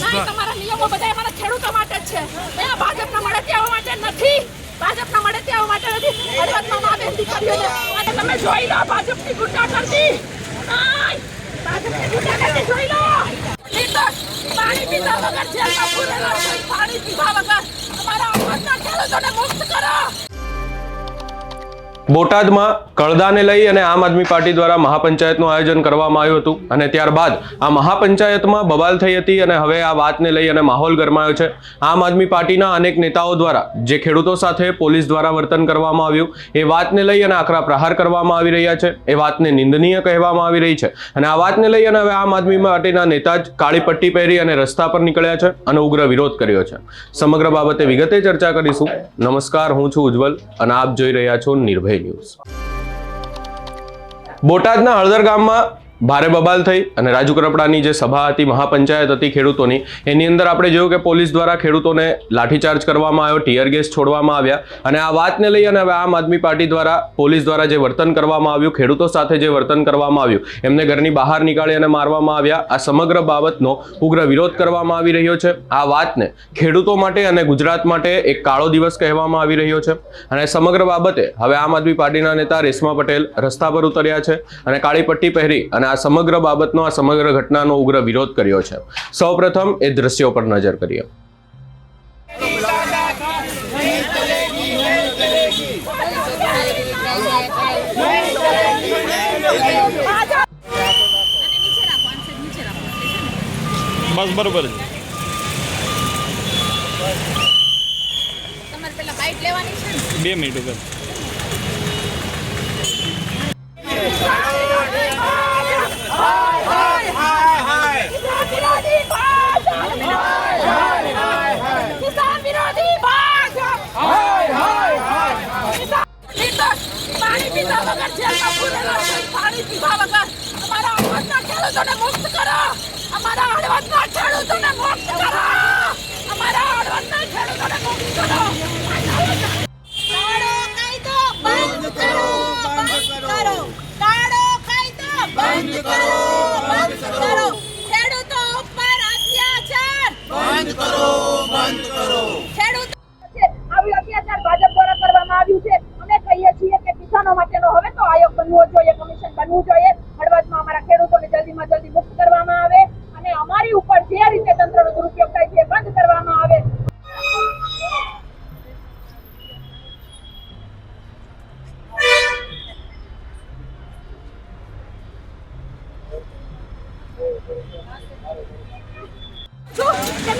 તમારા નિયમો બધા અમારા ખેડૂતો માટે જ છે. એ ભાજપના મળે તેવા માટે નથી. ભાજપના મળે તેવા માટે નથી. હળવદમાં મા દીકરીઓને. અને તમે જોઈ લો ભાજપની ભાજપની ગુંડાગર્દી જોઈ લો. પાણી પીધા વગર જેલમાં પૂરેલા પાણી પીધા વગર અમારા હળવદના ખેડૂતોને મુક્ત કરો. બોટાદમાં કળદાને લઈ અને આમ આદમી પાર્ટી દ્વારા મહાપંચાયતનું આયોજન કરવામાં આવ્યું હતું. અને ત્યારબાદ આ મહાપંચાયતમાં બબાલ થઈ હતી અને હવે આ વાતને લઈ અને માહોલ ગરમાયો છે. આમ આદમી પાર્ટીના અનેક નેતાઓ દ્વારા, જે ખેડૂતો સાથે પોલીસ દ્વારા વર્તન કરવામાં આવ્યું, એ વાતને લઈ અને આકરા પ્રહાર કરવામાં આવી રહ્યા છે. એ વાતને નિંદનીય કહેવામાં આવી રહી છે. અને આ વાતને લઈ અને હવે આમ આદમી પાર્ટીના નેતા જ કાળી પટ્ટી પહેરી અને રસ્તા પર નીકળ્યા છે અને ઉગ્ર વિરોધ કર્યો છે. સમગ્ર બાબતે વિગતે ચર્ચા કરીશું. નમસ્કાર, હું છું ઉજ્જવલ અને આપ જોઈ રહ્યા છો નિર્ભય. ન્યૂઝ. બોટાદના હળદર ગામમાં ભારે બબાલ થઈ અને રાજુ કરપડાની જે સભા હતી, મહાપંચાયત હતી ખેડૂતોની, એની અંદર આપણે જોયું કે પોલીસ દ્વારા ખેડૂતોને લાઠીચાર્જ કરવામાં આવ્યો, ટીયર ગેસ છોડવામાં આવ્યા અને આ વાતને લઈ અને હવે આમ આદમી પાર્ટી દ્વારા, પોલીસ દ્વારા જે વર્તન કરવામાં આવ્યું, ખેડૂતો સાથે જે વર્તન કરવામાં આવ્યું, એમને ઘરની બહાર નીકાળી અને મારવામાં આવ્યા, આ સમગ્ર બાબતનો ઉગ્ર વિરોધ કરવામાં આવી રહ્યો છે. આ વાતને ખેડૂતો માટે અને ગુજરાત માટે એક કાળો દિવસ કહેવામાં આવી રહ્યો છે. અને સમગ્ર બાબતે હવે આમ આદમી પાર્ટીના નેતા રેશમા પટેલ રસ્તા પર ઉતર્યા છે અને કાળી પટ્ટી પહેરી અને આ સમગ્ર બાબતનો આ સમગ્ર ઘટનાનો ઉગ્ર વિરોધ કર્યો છે. સૌપ્રથમ એ દ્રશ્યો પર નજર કરીએ. બસ બરોબર છે. બે મિનિટ ઉપર ખેડૂતોને મુક્ત કરો. અમારા હળવદના ખેડૂતોને મુક્ત કરો. અમારા હળવદના ખેડૂતોને મુક્ત કરો. કાળો કાયદો બંધ કરો બંધ કરો. કાળો કાયદો બંધ કરો બંધ કરો. ખેડૂતો ઉપર અત્યાચાર. બંધ કરો બંધ કરો. ખેડૂતો આવી અત્યાચાર ભાજપ દ્વારા કરવામાં આવ્યું છે. અમે કહીએ છીએ કે કિસાનો માટેનો હવે તો આયોગ બનવો જોઈએ.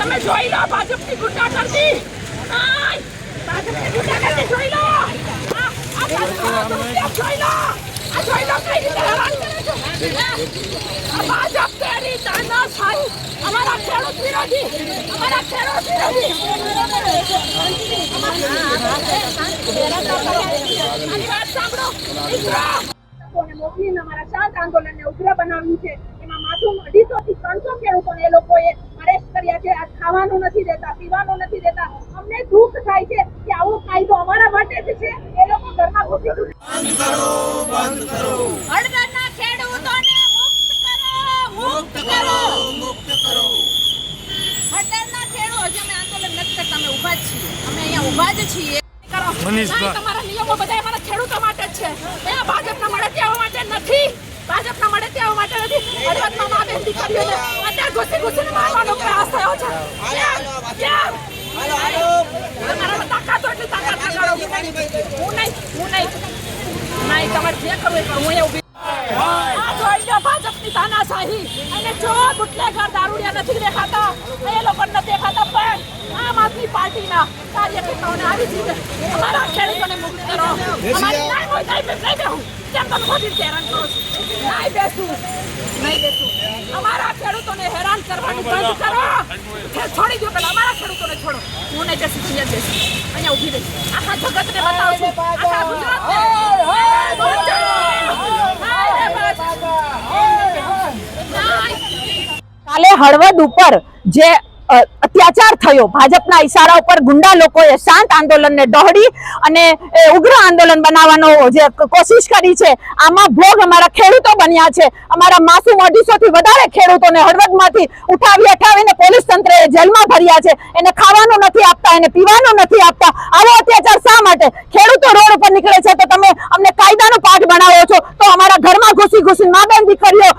તમે જોઈ લો ભાજપની ગુંડાગર્દી નહીં, ભાજપની ગુંડાગર્દી જોઈ લો. આ આ ભાજપનો દુરુપયોગ જોઈ લો. આ જોઈ લો કઈ રીતે હેરાન કરે છે. ભાજપ તેરી તાનાશાહી અમારા ખેડૂત વિરોધી અમારા ઉગ્ર બનાવ્યું છે. એમાં માથું અઢીસો થી ત્રણસો ખેડૂતો એ લોકોએ કર્યા છે આજ ખાવાનું નથી દેતા પીવાનું નથી દેતા. અમને દુઃખ થાય છે કે આવો કાયદો અમારા માટે જ છે. એ લોકો ઘરમાં ઘૂસી ઘૂસી હળદરના ખેડૂતોને મુક્ત કરો મુક્ત કરો. હળદરના ખેડૂતો હજી અમે આંદોલન નથી કરતા અમે ઊભા જ છીએ. અમે અહીંયા ઊભા જ છીએ. તમારા નિયમો બધા અમારા ખેડૂતો માટે જ છે. એ આ ભાજપના મળે તેવા માટે નથી. ભાજપના મળે તેવા માટે નથી. હળવદમાં મા બેન દીકરીઓને. અત્યારે ઘૂસી ઘૂસીને મારવાનો પ્રયાસ થયો છે. કેમ? કેમ? તમારામાં તાકાત હોય એટલી તાકાત લગાડો. હું નહીં. હું નહીં. નહીં. તમારે જે કરવું એ કરો. હું અહીંયા ઊભી. આ જોઈ લો ભાજપની તાનાશાહી. અને જો બુટલેગર દારૂડિયા નથી દેખાતા એ લોકો નથી દેખાતા. પણ આમ આદમી પાર્ટીના કાર્યકર્તાઓને આવી રીતે અમારા ખેડૂતોને મુક્ત કરો. અમારી નહીં હોય નહીં બેસ- નહીં બેહું. કેમ તમે ખોટી હેરાન કરો છો. નહીં બેસું નહીં બેસું. અમારા ખેડૂતોને હેરાન કરવાનું બંધ કરો. છોડી દો પેલા અમારા ખેડૂતોને છોડો. હું નહીં જશું અહીંયા જ અહીંયા ઊભી રહી. આખા જગતને બતાવું છું. આખા ગુજરાતને. કાલે હળવદ ઉપર જે અત્યાચાર થયો. ભાજપના ઈશારા ઉપર ગુંડા લોકોએ શાંત આંદોલનને દોહડી અને ઉગ્ર આંદોલન બનાવવાનો જે કોશિશ કરી છે, આમાં ભોગ અમારા ખેડૂતો બન્યા છે. અમારા માસૂમ અઢીસો થી વધારે ખેડૂતોને હળવદમાંથી ઉઠાવી અઠાવીને પોલીસ તંત્રએ જેલમાં ભર્યા છે. એને ખાવાનું નથી આપતા, એને પીવાનું નથી આપતા. આવો અત્યાચાર શા માટે? ખેડૂતો રોડ ઉપર નીકળે છે તો તમે અમને કાયદાનો પાઠ બનાવો છો તો અમારા ઘરમાં ઘૂસી ઘૂસી મા બેન દીકરીઓ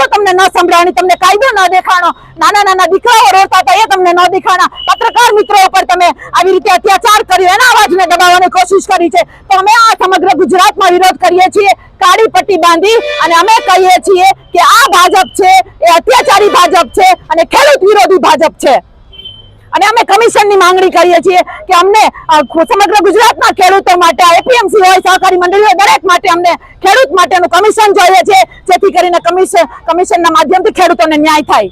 ની તમને ન સંભળાણી, તમને કાયદો ન દેખાણો, નાના નાના દીકરાઓ રોડતા હતા એ તમને ન દેખાણા. પત્રકાર મિત્રો ઉપર તમે આવી રીતે અત્યાચાર કર્યો એના અવાજને દબાવવાની કોશિશ કરી છે. તો અમે આ સમગ્ર ગુજરાતમાં વિરોધ કરીએ છીએ, કાળી પટ્ટી બાંધી અને અમે કહીએ છીએ કે આ ભાજપ છે, એ અત્યાચારી ભાજપ છે અને ખેડૂત વિરોધી ભાજપ છે. અને અમે કમિશનની માંગણી કરીએ છીએ કે અમને સમગ્ર ગુજરાતના ખેડૂતો માટે એપીએમસી હોય, સહકારી મંડળીઓ દરેક માટે અમને ખેડૂત માટેનું કમિશન જોઈએ છે, જેથી કરીને કમિશન કમિશનના માધ્યમથી ખેડૂતોને ન્યાય થાય.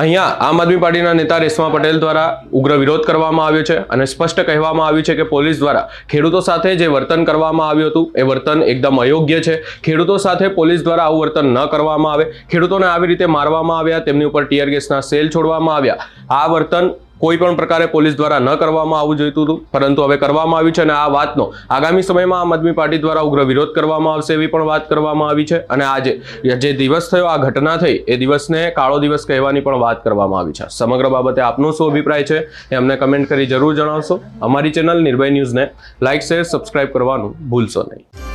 અહીંયા આમ આદમી પાર્ટીના નેતા રેશમા પટેલ દ્વારા ઉગ્ર વિરોધ કરવામાં આવ્યો છે અને સ્પષ્ટ કહેવામાં આવ્યું છે કે પોલીસ દ્વારા ખેડૂતો સાથે જે વર્તન કરવામાં આવ્યું હતું, એ વર્તન એકદમ અયોગ્ય છે. ખેડૂતો સાથે પોલીસ દ્વારા આવું વર્તન ન કરવામાં આવે. ખેડૂતોને આવી રીતે મારવામાં આવ્યા, તેમની ઉપર ટીયર ગેસના સેલ છોડવામાં આવ્યા. આ વર્તન કોઈ પણ પ્રકારે પોલીસ દ્વારા ન કરવામાં આવવું જોઈતું હતું. પરંતુ હવે કરવામાં આવ્યું છે અને આ વાતનો આગામી સમયમાં આમ આદમી પાર્ટી દ્વારા ઉગ્ર વિરોધ કરવામાં આવશે એવી પણ વાત કરવામાં આવી છે. અને આજે જે દિવસ થયો, આ ઘટના થઈ, એ દિવસને કાળો દિવસ કહેવાની પણ વાત કરવામાં આવી છે. સમગ્ર બાબતે આપનો શું અભિપ્રાય છે એ અમને કમેન્ટ કરી જરૂર જણાવશો. અમારી ચેનલ નિર્ભય ન્યૂઝને લાઇક શેર, સબસ્ક્રાઇબ કરવાનું ભૂલશો નહીં.